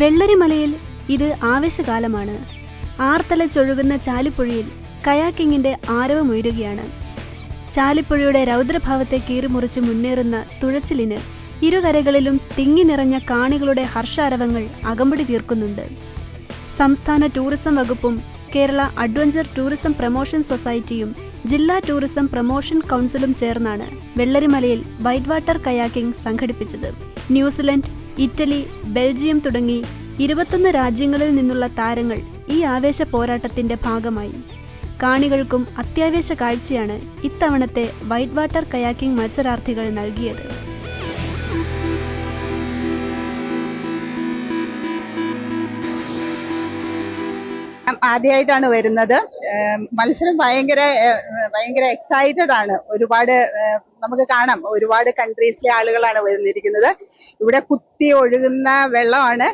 വെള്ളരിമലയിൽ ഇത് ആവേശകാലമാണ്. ആർത്തലച്ചൊഴുകുന്ന ചാലിപ്പുഴയിൽ കയാക്കിങ്ങിന്റെ ആരവമുയരുകയാണ് ചാലിപ്പുഴയുടെ രൗദ്രഭാവത്തെ കീറിമുറിച്ച് മുന്നേറുന്ന തുഴച്ചിലിന് ഇരുകരകളിലും തിങ്ങി നിറഞ്ഞ കാണികളുടെ ഹർഷാരവങ്ങൾ അകമ്പടി തീർക്കുന്നുണ്ട്. സംസ്ഥാന ടൂറിസം വകുപ്പും കേരള അഡ്വഞ്ചർ ടൂറിസം പ്രൊമോഷൻ സൊസൈറ്റിയും ജില്ലാ ടൂറിസം പ്രൊമോഷൻ കൗൺസിലും ചേർന്നാണ് വെള്ളരിമലയിൽ വൈറ്റ് വാട്ടർ കയാക്കിംഗ് സംഘടിപ്പിച്ചത്. ന്യൂസിലൻഡ് ഇറ്റലി ബെൽജിയം തുടങ്ങി ഇരുപത്തൊന്ന് രാജ്യങ്ങളിൽ നിന്നുള്ള താരങ്ങൾ ഈ ആവേശ പോരാട്ടത്തിന്റെ ഭാഗമായി. കാണികൾക്കും അത്യാവേശ കാഴ്ചയാണ് ഇത്തവണത്തെ വൈറ്റ് വാട്ടർ കയാക്കിംഗ് മത്സരാർത്ഥികൾ നൽകിയത്. ആദ്യമായിട്ടാണ് വരുന്നത്. മത്സരം ഭയങ്കര ഭയങ്കര എക്സൈറ്റഡ് ആണ്. ഒരുപാട് നമുക്ക് കാണാം. ഒരുപാട് കൺട്രീസിലെ ആളുകളാണ് വന്നിരിക്കുന്നത്. ഇവിടെ കുത്തി ഒഴുകുന്ന വെള്ളമാണ്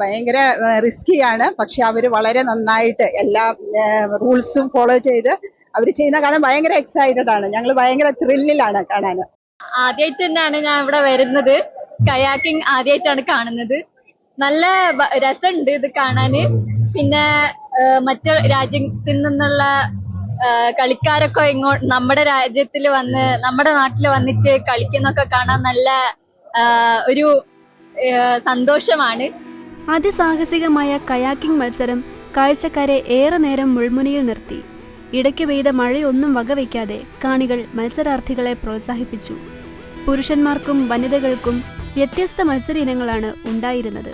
ഭയങ്കര റിസ്കിയാണ് പക്ഷെ അവർ വളരെ നന്നായിട്ട് എല്ലാ റൂൾസും ഫോളോ ചെയ്ത് അവർ ചെയ്യുന്ന കാണാൻ ഭയങ്കര എക്സൈറ്റഡ് ആണ്. ഞങ്ങൾ ഭയങ്കര ത്രില്ലിലാണ് കാണാൻ. ആദ്യമായിട്ട് തന്നെയാണ് ഞാൻ ഇവിടെ വരുന്നത്. കയാക്കിംഗ് ആദ്യമായിട്ടാണ് കാണുന്നത്. നല്ല രസമുണ്ട് ഇത് കാണാന്. പിന്നെ മറ്റു രാജ്യത്തിൽ നിന്നുള്ള കളിക്കാരൊക്കെ ഇങ്ങോട്ട് നമ്മുടെ രാജ്യത്തിൽ വന്ന് നമ്മുടെ നാട്ടിൽ വന്നിട്ട് കളിക്കുന്നൊക്കെ കാണാൻ നല്ല ഒരു സന്തോഷമാണ്. അതിസാഹസികമായ കയാക്കിംഗ് മത്സരം കാഴ്ചക്കാരെ ഏറെ നേരം മുൾമുനയിൽ നിർത്തി. ഇടയ്ക്ക് പെയ്ത മഴയൊന്നും വകവയ്ക്കാതെ കാണികൾ മത്സരാർത്ഥികളെ പ്രോത്സാഹിപ്പിച്ചു. പുരുഷന്മാർക്കും വനിതകൾക്കും വ്യത്യസ്ത മത്സര ഇനങ്ങളാണ് ഉണ്ടായിരുന്നത്.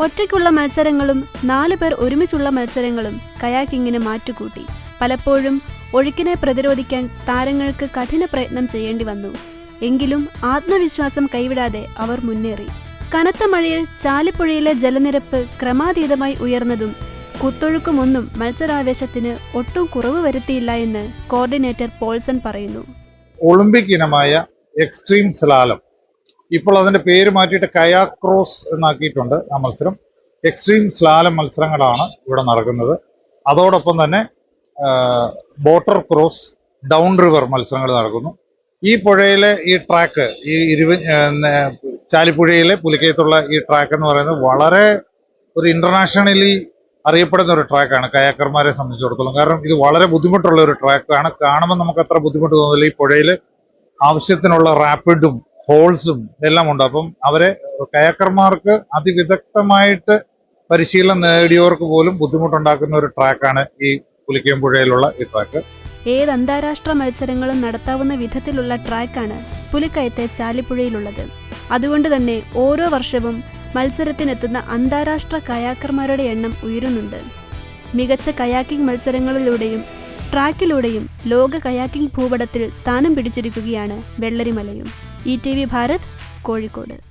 ഒറ്റയ്ക്കുള്ള മത്സരങ്ങളും നാല് പേർ ഒരുമിച്ചുള്ള മത്സരങ്ങളും കയാക്കിങ്ങിന് മാറ്റുകൂട്ടി. പലപ്പോഴും ഒഴുക്കിനെ പ്രതിരോധിക്കാൻ താരങ്ങൾക്ക് കഠിന പ്രയത്നം ചെയ്യേണ്ടി വന്നു. എങ്കിലും ആത്മവിശ്വാസം കൈവിടാതെ അവർ മുന്നേറി. കനത്ത മഴയിൽ ചാലിപ്പുഴയിലെ ജലനിരപ്പ് ക്രമാതീതമായി ഉയർന്നതും കുത്തൊഴുക്കുമൊന്നും മത്സരാവേശത്തിന് ഒട്ടും കുറവ് വരുത്തിയില്ല എന്ന് കോർഡിനേറ്റർ പോൾസൺ പറയുന്നു. ഒളിമ്പിക് ഇനമായ എക്സ്ട്രീം സ്ലാലം ഇപ്പോൾ അതിന്റെ പേര് മാറ്റിയിട്ട് കയാക്രോസ് എന്നാക്കിയിട്ടുണ്ട് ആ മത്സരം. എക്സ്ട്രീം സ്ലാലം മത്സരങ്ങളാണ് ഇവിടെ നടക്കുന്നത്. അതോടൊപ്പം തന്നെ ബോട്ടർ ക്രോസ് ഡൗൺ റിവർ മത്സരങ്ങൾ നടക്കുന്നു. ഈ പുഴയിലെ ഈ ട്രാക്ക് ഈ ഇരുവ ചാലിപ്പുഴയിലെ പുലിക്കയത്തുള്ള ഈ ട്രാക്ക് എന്ന് പറയുന്നത് വളരെ ഒരു ഇന്റർനാഷണലി അറിയപ്പെടുന്ന ഒരു ട്രാക്കാണ് കയാക്കർമാരെ സംബന്ധിച്ചിടത്തോളം. കാരണം ഇത് വളരെ ബുദ്ധിമുട്ടുള്ള ഒരു ട്രാക്കാണ്. കാണുമ്പോൾ നമുക്ക് അത്ര ബുദ്ധിമുട്ട് തോന്നില്ല. ഈ പുഴയിൽ ആവശ്യത്തിനുള്ള റാപ്പിഡും ഹോൾസും എല്ലാം ഉണ്ട് അപ്പം അവരെ കയക്കർമാർക്ക് അതിവിദഗ്ധമായിട്ട് പരിശീലനം നേടിയവർക്ക് പോലും ബുദ്ധിമുട്ടുണ്ടാക്കുന്ന ഒരു ട്രാക്കാണ് ഈ പുലിക്കയമ്പുഴയിലുള്ള ഈ ട്രാക്ക്. ഏത് അന്താരാഷ്ട്ര മത്സരങ്ങളും നടത്താവുന്ന വിധത്തിലുള്ള ട്രാക്കാണ് പുലിക്കയത്തെ ചാലിപ്പുഴയിലുള്ളത്. അതുകൊണ്ട് തന്നെ ഓരോ വർഷവും മത്സരത്തിനെത്തുന്ന അന്താരാഷ്ട്ര കയാക്കർമാരുടെ എണ്ണം ഉയരുന്നുണ്ട്. മികച്ച കയാക്കിംഗ് മത്സരങ്ങളിലൂടെയും ട്രാക്കിലൂടെയും ലോക കയാക്കിംഗ് ഭൂപടത്തിൽ സ്ഥാനം പിടിച്ചിരിക്കുകയാണ് വെള്ളരിമലയും. E T V Bharat Kozhikode.